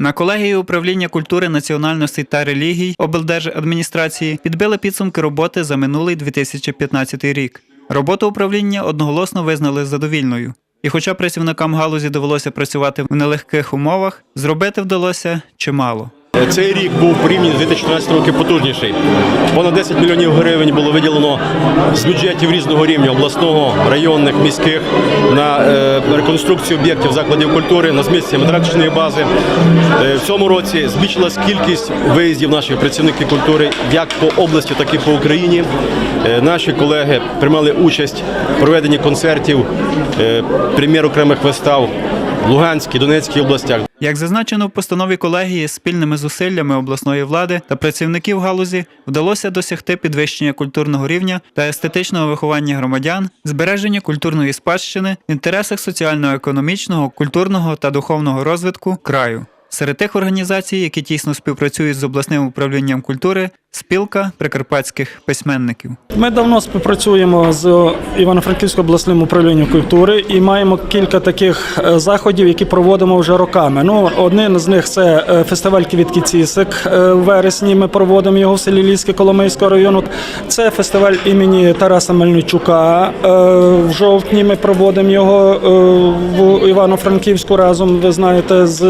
На колегії управління культури, національностей та релігій облдержадміністрації підбили підсумки роботи за минулий 2015 рік. Роботу управління одноголосно визнали задовільною. І хоча працівникам галузі довелося працювати в нелегких умовах, зробити вдалося чимало. Цей рік був порівняно з 2014 роком потужніший. Понад 10 мільйонів гривень було виділено з бюджетів різного рівня обласного, районних, міських на е, реконструкцію об'єктів закладів культури, на зміцнення матеріально бази. Е, в цьому році збільшилась кількість виїздів наших працівників культури як по області, так і по Україні. Е, наші колеги приймали участь в проведенні концертів, е, прем'єр окремих вистав в Луганській, Донецькій областях. Як зазначено в постанові колегії, спільними зусиллями обласної влади та працівників галузі вдалося досягти підвищення культурного рівня та естетичного виховання громадян, збереження культурної спадщини в інтересах соціально-економічного, культурного та духовного розвитку краю. Серед тих організацій, які тісно співпрацюють з обласним управлінням культури, спілка прикарпатських письменників. Ми давно співпрацюємо з Івано-Франківським обласним управлінням культури і маємо кілька таких е, заходів, які проводимо вже роками. Ну, один з них це е, фестиваль Квітки Цісик. Е, В вересні ми проводимо його в селі Ліське Коломийського району. Це фестиваль імені Тараса Мельничука. В жовтні ми проводимо його в Івано-Франківську разом. Ви знаєте, з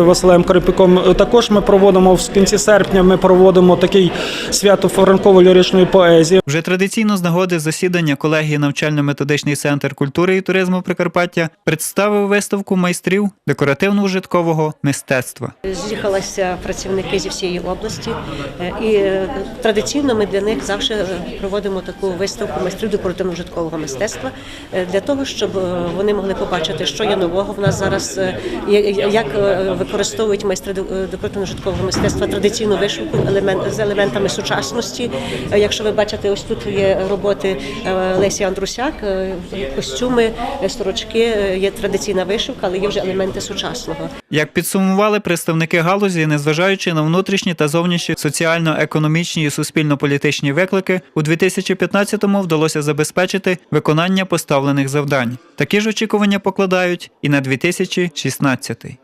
Василем Карпіком. Також ми проводимо в кінці серпня. Ми проводимо такий свято франково-ліричної поезії. Вже традиційно з нагоди засідання колегії навчально-методичний центр культури і туризму Прикарпаття представив виставку майстрів декоративно-ужиткового мистецтва. З'їхалися працівники зі всієї області, е, і е, традиційно ми для них завжди проводимо таку виставку майстрів декоративно-житкового мистецтва е, для того, щоб вони могли побачити, що є нового в нас зараз, як використовують майстри де- декоративно-житкового мистецтва традиційну вишивку елемент з елементами сучасності. Е, Якщо ви бачите, ось тут є роботи е, Лесі Андрусяк, е, костюми, сорочки, є традиційна вишивка, але є вже елементи сучасного. Як підсумували представники галузі, незважаючи на внутрішні та зовнішні соціально-економічні і суспільно-політичні виклики, у 2015-му вдалося забезпечити виконання поставлених завдань. Такі ж очікування покладають і на 2016-й.